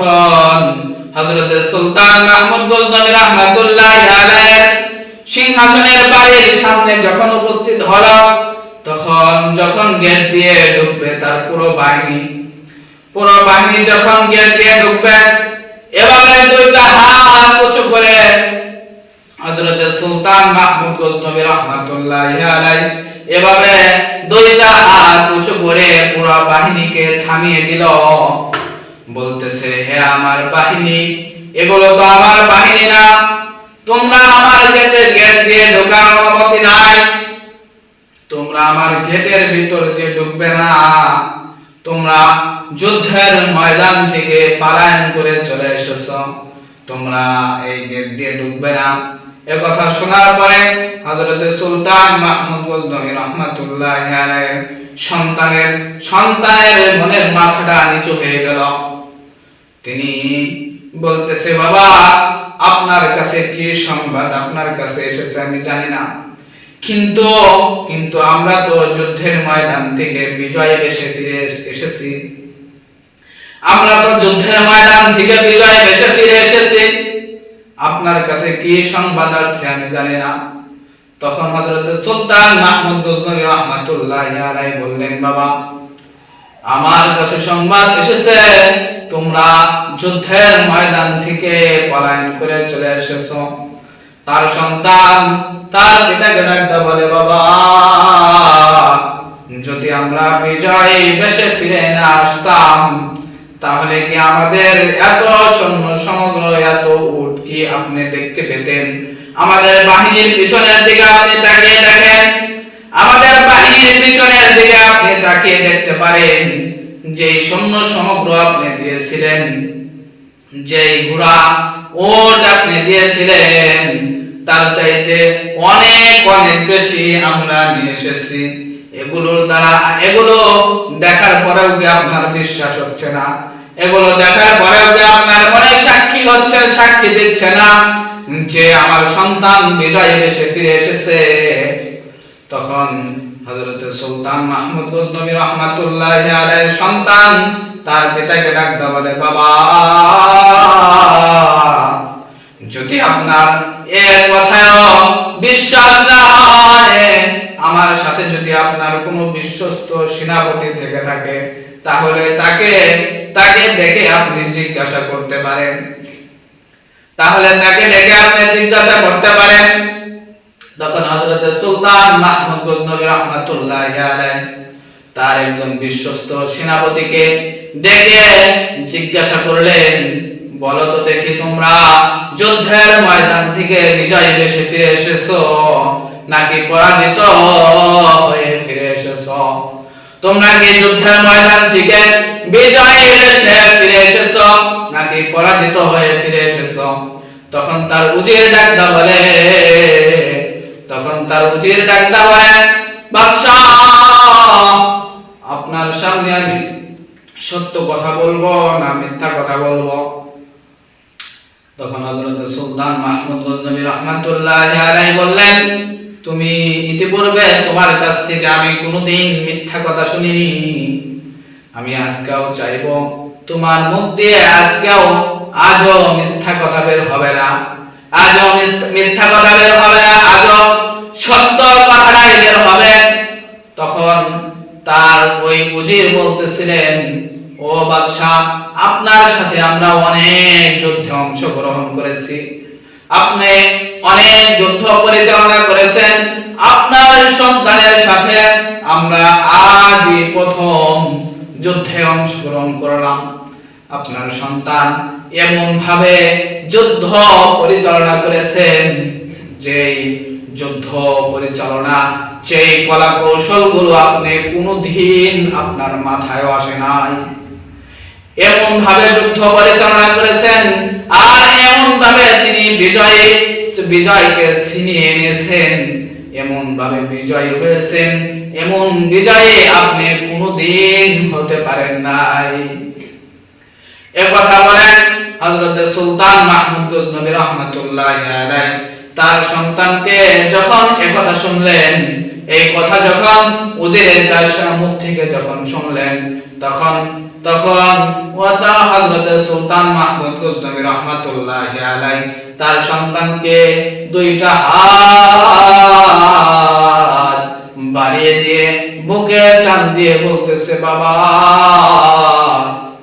যখন হযরত সুলতান মাহমুদ গজনবী রাহমাতুল্লাহ আলাইহির সিংহাসনের বাড়ির সামনে যখন উপস্থিত হলো তখন যখন গেট দিয়ে ঢুকবে তার পুরো বাহিনী। পুরো বাহিনী যখন গেট দিয়ে ঢুকবে এভাবে দুইটা হাত উঁচু করে হযরত সুলতান মাহমুদ গজনবী রাহমাতুল্লাহ আলাইহি এভাবে দুইটা হাত উঁচু করে পুরো বাহিনীকে থামিয়ে দিল। বলতেছে, হে আমার বাহিনী, এগুলো তো আমার বাহিনী না। তোমরা আমার গেটের গেট দিয়ে ঢোকার অনুমতি নাই। তোমরা আমার গেটের ভিতর দিয়ে ঢুকবে না। তোমরা যুদ্ধের ময়দান থেকে পালায়ন করে চলে এসেছ। তোমরা এই গেট দিয়ে ঢুকবে না। এ কথা শোনার পরে হযরত সুলতান মাহমুদ গজনবী রহমাতুল্লাহ সন্তানের সন্তানের মনের মাথাটা নিচু হয়ে গেল। তিনি বলতেছে, বাবা, আপনার কাছে কি সংবাদ? আপনার কাছে এসেছে, আমি জানি না। কিন্তু কিন্তু আমরা তো যুদ্ধের ময়দান থেকে বিজয় এসে ফিরে এসেছি। আমরা তো যুদ্ধের ময়দান থেকে বিজয় এসে ফিরে এসেছি। আপনার কাছে কি সংবাদ আসছে, আমি জানি না। তখন হযরত সুলতান মাহমুদ গজনবী রাহমাতুল্লাহ আলাইহি বললেন, বাবা, আমার কাছে সংবাদ এসেছে। তোমরা যুদ্ধের ময়দান থেকে পলায়ন করে চলে এসেছ। তার সন্তান, তার পিতাকে ডাকতে বলে, বাবা, যদি আমরা বিজয় বেশে ফিরে না আসতাম, তাহলে কি আমাদের এত সৈন্য সমগ্র, এত উট কি আপনি দেখতে পেতেন? আমাদের বাহিনীর পিছনের দিকে আপনি তাকিয়ে দেখেন। আমাদের বাহিনীর পিছনের দিকে আপনি তাকিয়ে দেখতে পারেন। যে সৈন্য সমগ্র আপনি দিয়েছিলেন যে ঘোড়া ওট আপনি দিয়েছিলেন তার চাইতে অনেক অনেক বেশি আমরা নিয়ে এসেছি। এগুলোর দ্বারা, এগুলো দেখার পরেও কি আপনার বিশ্বাস হচ্ছে না? এগুলো দেখার পরেও কি আপনার মনে সাক্ষী হচ্ছে, সাক্ষী দিচ্ছে না যে আমার সন্তান বিজয় এসে ফিরে এসেছে? তখন হযরত সুলতান মাহমুদ গজনবী রহমাতুল্লাহ আলাইহির সন্তান, তার পিতাকে বলে, বাবা, যদি আপনার এ কথায়ও বিশ্বাস না হয়, আমার সাথে যদি আপনার কোনো বিশ্বস্ত সেনাপতি থেকে থাকে, তাহলে তাকে তাকে ডেকে আপনি জিজ্ঞাসা করতে পারেন। তাহলে তাকে ডেকে আপনি জিজ্ঞাসা করতে পারেন তখন হযরত সুলতান মাহমুদ গজনবী রাহমাতুল্লাহ আলাইহি তার একজন বিশ্বস্ত সেনাপতিকে ডেকে জিজ্ঞাসা করলেন, বলো তো দেখি তোমরা যুদ্ধের ময়দান থেকে বিজয় বেশে ফিরে এসেছ নাকি পরাজিত হয়ে ফিরে এসেছ? তোমরা কি যুদ্ধের ময়দান থেকে বিজয় এসে ফিরে এসেছ নাকি পরাজিত হয়ে ফিরে এসেছ? তখন তার উজির ডাকদা বলে তখন তার উজির ডাকদা বলে বাদশাহ আপনার সামনে আমি সত্য কথা বলব না মিথ্যা কথা বলব? তখন হযরত সুলতান মাহমুদ গজনবী রহমাতুল্লাহ আলাইহি বললেন, তুমি ইতিপূর্বে তোমার কাছ থেকে আমি কোনোদিন মিথ্যা কথা শুনিনি। আমি আজকেও চাইব তোমার মুখ দিয়ে, আজকেও আজও মিথ্যা কথা বের হবে না। আজও মিথ্যা কথা সত্য কথাটাই বের তখন তার ওই উজির বলতেছিলেন, ও বাদশাহ, আপনার সাথে আমরা অনেক যুদ্ধে অংশগ্রহণ করেছি। আপনি অনেক যুদ্ধ পরিচালনা করেছেন। আপনার সন্তানের সাথে আমরা আজই প্রথম যুদ্ধে অংশগ্রহণ করলাম। আপনার সন্তান এমন ভাবে যুদ্ধ পরিচালনা করেছেন যে যুদ্ধ পরিচালনা সেই কলা কৌশলগুলো আপনি কোনোদিন আপনার মাথায় আসে নাই। এমন ভাবে যুদ্ধ পরিচালনা করেছেন আর এমন ভাবে তিনি বিজয়, বিজয়কে ছিনিয়ে এনেছেন। এমন ভাবে বিজয় হয়েছেন, এমন বিজয়ে আপনি কোনোদিন হতে পারেন নাই। এ বলেন সুলতান মাহমুদ গজনবী তার সন্তানকে যখন শুনলেন, এই কথা যখন উজিরের মুখ থেকে যখন শুনলেন, তখন তখন সুলতান মাহমুদ গজনবী তার সন্তানকে দুইটা হাত বাড়িয়ে দিয়ে বুকে টান দিয়ে বলতেছে, বাবা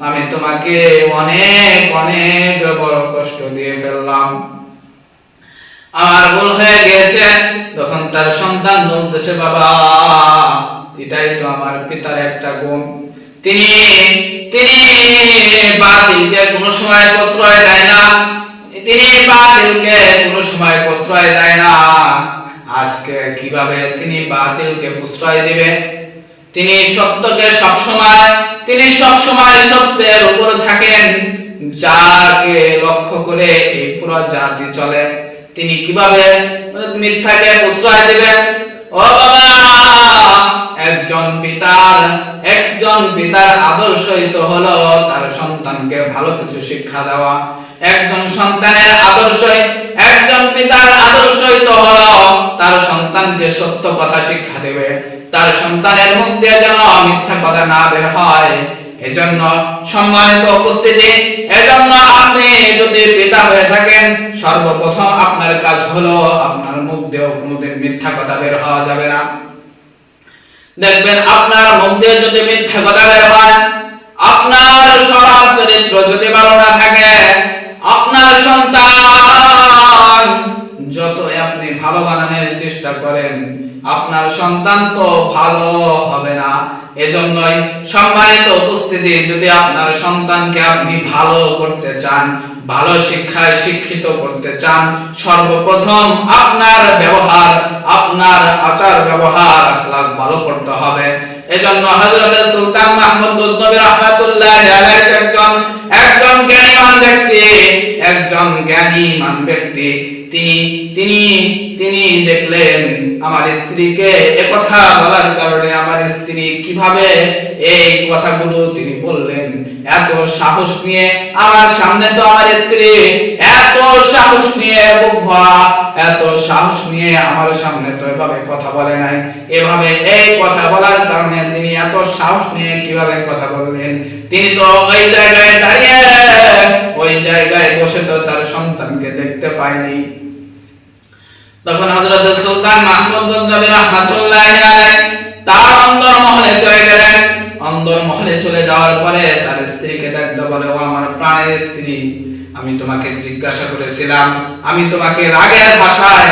আমি তোমাকে অনেক অনেক বড় কষ্ট দিয়ে ফেললাম। আমার ভুল হয়ে গিয়েছে। তখন তার সন্তান বলতেছে, বাবা, এটাই তো আমার পিতার একটা গুণ। তিনি তিনি বাতিলকে কোনো সময় প্রশ্রয় দেয় না। তিনি বাতিলকে কোনো সময় প্রশ্রয় দেয় না। আজকে কীভাবে তিনি বাতিলকে প্রশ্রয় দিবে? তিনি সত্যকে সবসময়, তিনি সবসময় সত্যের উপর থাকেন, যাকে লক্ষ্য করে এই পুরো জাতি চলে। তিনি কীভাবে মিথ্যাকে প্রশ্রয় দিবেন? ও বাবা, একজন পিতার একজন পিতার আদর্শই তো হলো তার সন্তানকে ভালো কিছু শিক্ষা দেওয়া। একজন সন্তানের আদর্শই, একজন পিতার আদর্শই তো হলো তার সন্তানকে সত্য কথা শিক্ষা দেবে। তার সন্তানের মুখ দিয়ে যেন মিথ্যা কথা না বের হয়। এজন্য সম্মানিত উপস্থিতি, এজন্য আপনি যদি পিতা হয়ে থাকেন, সর্বপ্রথম আপনার কাজ হলো আপনার মুখ দিয়েও কোনোদিন মিথ্যা কথা বের হওয়া যাবে না। দেখবেন আপনার মুখ দিয়ে যদি মিথ্যা কথা বের হয়, আপনার স্বভাব চরিত্র যদি ভালো না থাকে, আপনার সন্তান যতই আপনি ভালো বানানোর চেষ্টা করেন আপনার সন্তান তো ভালো হবে না। এজন্যই সম্মানিত উপস্থিতি, যদি আপনার সন্তানকে আপনি ভালো করতে চান, ভালো শিক্ষায় শিক্ষিত করতে চান, সর্বপ্রথম আপনার ব্যবহার, আপনার আচার ব্যবহার আখলাক ভালো করতে হবে। এজন্য হযরত সুলতান মাহমুদ গজনবী রাহমাতুল্লাহ আলাইহি একজন একজন জ্ঞানীমান ব্যক্তি, একজন জ্ঞানীমান ব্যক্তি। তিনি তিনি দেখলেন, আমার স্ত্রীকে কথা বলার কারণে আমার স্ত্রী কীভাবে এই কথাগুলো তিনি বললেন। এত সাহস নিয়ে, আমার সামনে তো আমার স্ত্রী, এত সাহস নিয়ে এত সাহস নিয়ে আমার সামনে তো এভাবে কথা বলে নাই। এভাবে এই কথা বলার কারণে তিনি এত সাহস নিয়ে কীভাবে কথা বললেন? তিনি তো ওই জায়গায় দাঁড়িয়ে ওই জায়গায় বসে তো তার সন্তানকে দেখতে পায়নি। তখন হযরত সুলতান মাহমুদ গজনবী রাহমাতুল্লাহি আলাইহি তার অন্দর মহলে চলে গেলেন। অন্দর মহলে চলে যাওয়ার পরে তার স্ত্রীকে ডাকতে বলে, ও আমার প্রাণের স্ত্রী, আমি তোমাকে জিজ্ঞাসা করেছিলাম, আমি তোমাকে রাগের ভাষায়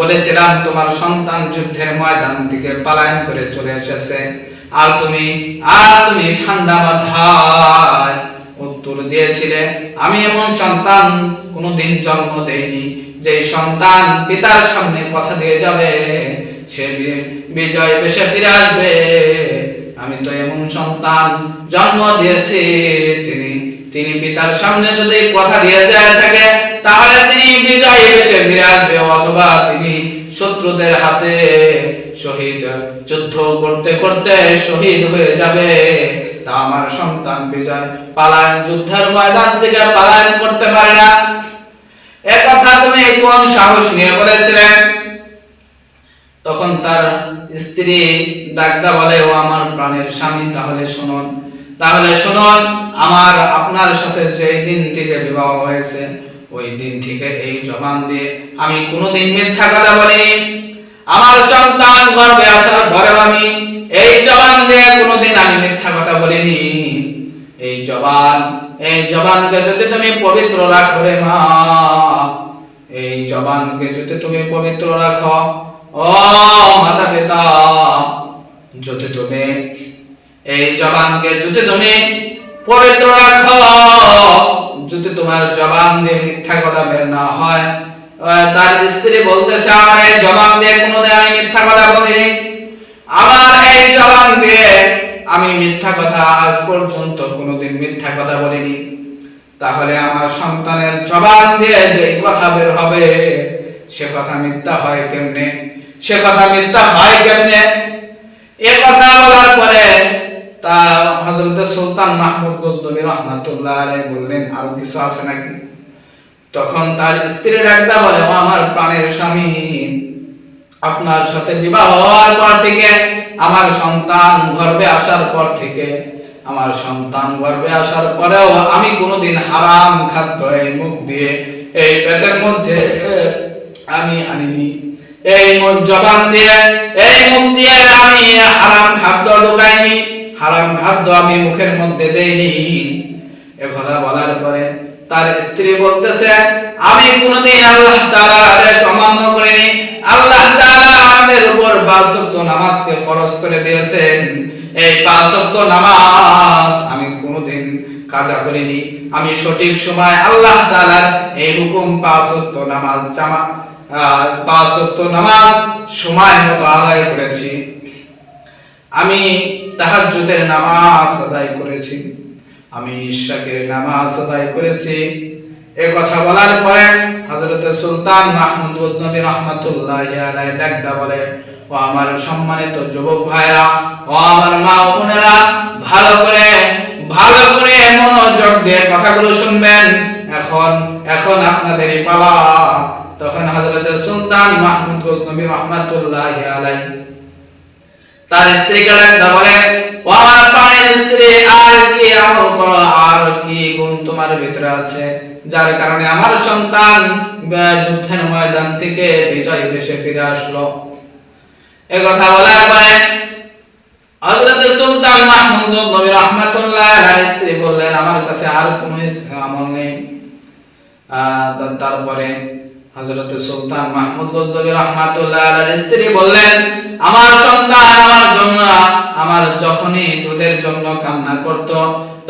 বলেছিলাম, তোমার সন্তান যুদ্ধের ময়দান থেকে পলায়ন করে চলে এসেছে। আর তুমি আর তুমি ঠান্ডা মাথায় উত্তর দিয়েছিলে, আমি এমন সন্তান কোনোদিন জন্ম দেইনি যে সন্তান পিতার সামনে কথা দিয়ে যাবে, সে বিজয় বেশে ফিরে আসবে। আমি তো এমন সন্তান জন্ম দিয়েছি, তিনি তিনি পিতার সামনে যদি কথা দিয়ে যায় থাকে, তাহলে তিনি বিজয় বেশে ফিরে আসবে, অথবা তিনি শত্রুদের হাতে শহীদ, যুদ্ধ করতে করতে শহীদ হয়ে যাবে। তা আমার সন্তান বিজয়। পালায়ন যুদ্ধের ময়দান থেকে পালায়ন করতে পারে না। তুমি কোন সাহস নিয়ে বলেছিলেন তখন তার স্ত্রী ডাকদা বলে, ও আমার প্রাণের স্বামী, তাহলে শুনুন তাহলে শুনুন, আমার আপনার সাথে যে দিন থেকে বিবাহ হয়েছে, ওই দিন থেকে এই জবান দিয়ে আমি কোনোদিন মিথ্যা কথা বলিনি। আমার সন্তান গর্ভে আসার পরেও আমি এই জবান দিয়ে কোনোদিন আমি মিথ্যা কথা বলিনি। এই জবান, এই জবানকে যদি তুমি পবিত্র রাখো রে মা, এই জবানকে যদি তুমি পবিত্র রাখো, ও মাতা পিতা, যদি তুমি এই জবানকে যদি তুমি পবিত্র রাখো, যদি তোমার জবান দিয়ে মিথ্যা কথা বের না হয় তার স্ত্রী বলতেছে, আমার এই জবান দিয়ে কোনোদিন আমি মিথ্যা কথা বলিনি। আমার এই জবান দিয়ে আমি মিথ্যা কথা আজ পর্যন্ত কোনোদিন মিথ্যা কথা বলিনি। তাহলে আমার সন্তানের জবান দিয়ে যে কথা বের হবে, সে কথা মিথ্যা হয় কেমনে? সে কথা মিথ্যা হয় কেমনে? এ কথা বলার পরে তা হযরত সুলতান মাহমুদ গজনবী রহমাতুল্লাহ আলাইহি বললেন, আর কিছু আছে নাকি? তখন তার স্ত্রী ডাকদা বলে, ও আমার প্রাণের স্বামী। আপনার সাথে বিবাহ হওয়ার পর থেকে আমার সন্তান গর্ভে আসার পর থেকে, আমার সন্তান গর্ভে আসার পরেও আমি কোনোদিন হারাম খাদ্য এই মুখ দিয়ে এই পেটের মধ্যে, আমি আনিনি। এই মুখ জবান দিয়ে, এই মুখ দিয়ে আমি হারাম খাদ্য ঢুকাইনি, হারাম খাদ্য আমি মুখের মধ্যে দেইনি। এ কথা বলার পরে তার স্ত্রী বলতেছে, আমি কোনোদিন আল্লাহ তাআলার আদেশ অমান্য করিনি আল্লাহ আমাদের উপর পাঁচ নামাজকে ফরজ করে দিয়েছেন। এই পাঁচ নামাজ আমি কোনোদিন কাজা করিনি। আমি সঠিক সময় আল্লাহ এই হুকুম পাঁচ নামাজ জামা নামাজ সময় মতো আদায় করেছি। আমি তাহাজ্জুদের নামাজ আদায় করেছি। আমি ইশাকের নামাজ আদায় করেছি। কথা বলার পরে হযরত সুলতান মাহমুদ নবী রাহমাতুল্লাহি আলাইহি ডাকদা বলে, ও আমার সম্মানিত যুবক ভাইরা, ও আমার মা বোনেরা, ভালো করে ভালো করে মনোযোগ দিয়ে কথাগুলো শুনবেন। এখন এখন আপনাদেরই পালা। তখন হযরত সুলতান মাহমুদ গজনবী রাহমাতুল্লাহি আলাইহি তার স্ত্রীকে ডাকতে বলে, ও আমার প্রাণের স্ত্রী, আর কি আর কি গুণ তোমার ভিতরে আছে? যার কারণে আমার সন্তান যুদ্ধের ময়দান থেকে বিজয় বেশে ফিরে আসলো। এ কথা বলার পরে আমার তারপরে সুলতান রাহমাতুল্লাহ স্ত্রী বললেন, আমার সন্তান আমার জন্য, আমার যখনই দুধের জন্য কান্না করত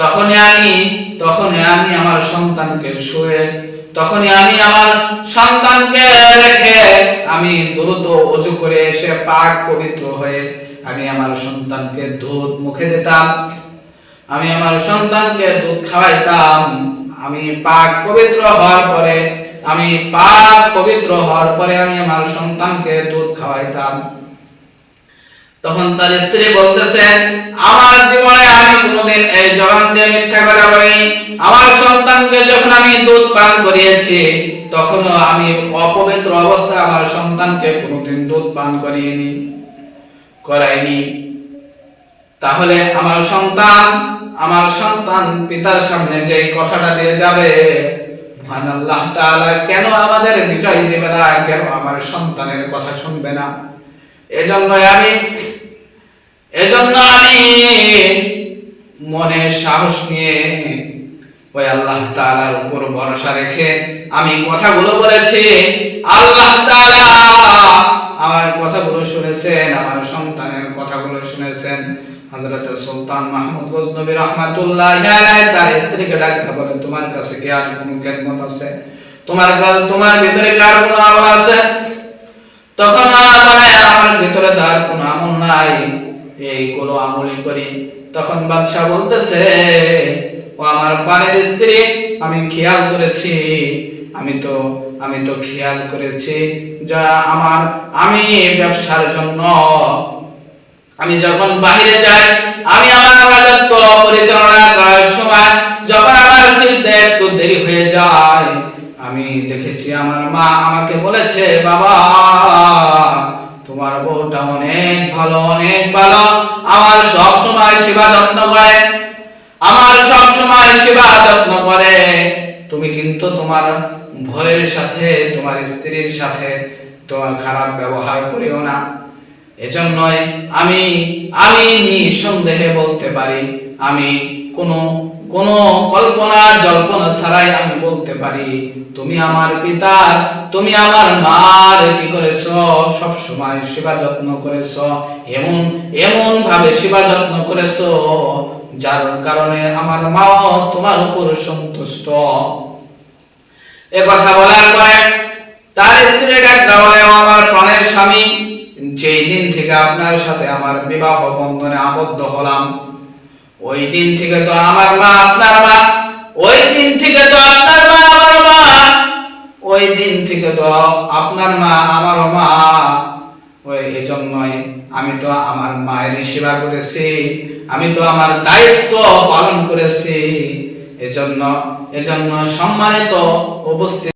তখনই আমি তখনই আমি আমার সন্তানকে শুয়ে, তখনই আমি আমার সন্তানকে রেখে আমি দ্রুত অজু করে এসে পাক পবিত্র হয়ে আমি আমার সন্তানকে দুধ মুখে দিতাম, আমি আমার সন্তানকে দুধ খাওয়াইতাম, আমি পাক পবিত্র হওয়ার পরে, আমি পাক পবিত্র হওয়ার পরে আমি আমার সন্তানকে দুধ খাওয়াইতাম। তখন তার স্ত্রী বলতেছে, আমার জীবনে আমি কোনোদিন এই জবান দিয়ে মিথ্যা কথা বলিনি। আমার সন্তানকে যখন আমি দুধ পান করিয়েছি, তখনও আমি অপবিত্র অবস্থায় আমার সন্তানকে কোনোদিন দুধ পান করিয়েনি, করাইনি। তাহলে আমার সন্তান আমার সন্তান পিতার সামনে যে কথাটা দিয়ে যাবে মহান আল্লাহ তাআলা, কেন আমাদের বিজয় দেবে না? কেন আমার সন্তানের কথা শুনবে না? এজন্য আমি এজন্য আমি মনে সাহস নিয়ে ওই আল্লাহ তাআলার উপর ভরসা রেখে আমি কথাগুলো বলেছি। আল্লাহ তাআলা আমার কথাগুলো শুনেছেন, আমার সন্তানের কথাগুলো শুনেছেন। হযরত সুলতান মাহমুদ গজনবী রাহমাতুল্লাহ তার স্ত্রীকে ডাকতে বলে, তোমার কাছে কি আর কোনো খেদমত আছে? তোমার কাছে তোমার ভিতরে কার কোনো আমল আছে? তখন আর আমার ভিতরে তার কোনো আমল নাই। এই কোনো আমলই করি। তখন বাদশাহ বলতেছে, ও আমার পানের স্ত্রী, আমি খেয়াল করেছি, আমি তো আমি তো খেয়াল করেছি যা আমার, আমি ব্যবসার জন্য। আমি যখন বাহিরে যাই, আমি আমার রাজত্ব পরিচালনা করার সময় যখন আমার ফিরতে একটু দেরি হয়ে যায়, আমি দেখেছি আমার মা আমাকে বলেছে, বাবা তোমার বউটা অনেক ভালো অনেক ভালো। আমার সব সময় সেবা যত্ন করে। আমার সব সময় সেবা যত্ন করে। তুমি কিন্তু তোমার ভয়ের সাথে, তোমার স্ত্রীর সাথে তোমার খারাপ ব্যবহার করিও না। এজন্যই আমি আমি নিঃসন্দেহে বলতে পারি, আমি কোনো কোনো কল্পনা, জল্পনা ছাড়াই আমি বলতে পারি তুমি আমার পিতার, তুমি আমার মার, কি করেছ? সব সময় সেবা যত্ন করেছ। এমন এমন ভাবে সেবা যত্ন করেছ, যার কারণে আমার মাও তোমার উপর সন্তুষ্ট। এ কথা বলার পরে তার স্ত্রী ডাক্তার বলে আমার প্রাণের স্বামী, যেই দিন থেকে আপনার সাথে আমার বিবাহ বন্ধনে আবদ্ধ হলাম, ওই দিন থেকে তো আমার মা আপনার মা, ওই দিন থেকে তো আপনার মা ওই দিন থেকে তো আপনার মা আমার মা। ওই এই জন্যই আমি তো আমার মায়ের সেবা করেছি, আমি তো আমার দায়িত্ব পালন করেছি। এজন্য এজন্য সম্মানিত উপস্থিত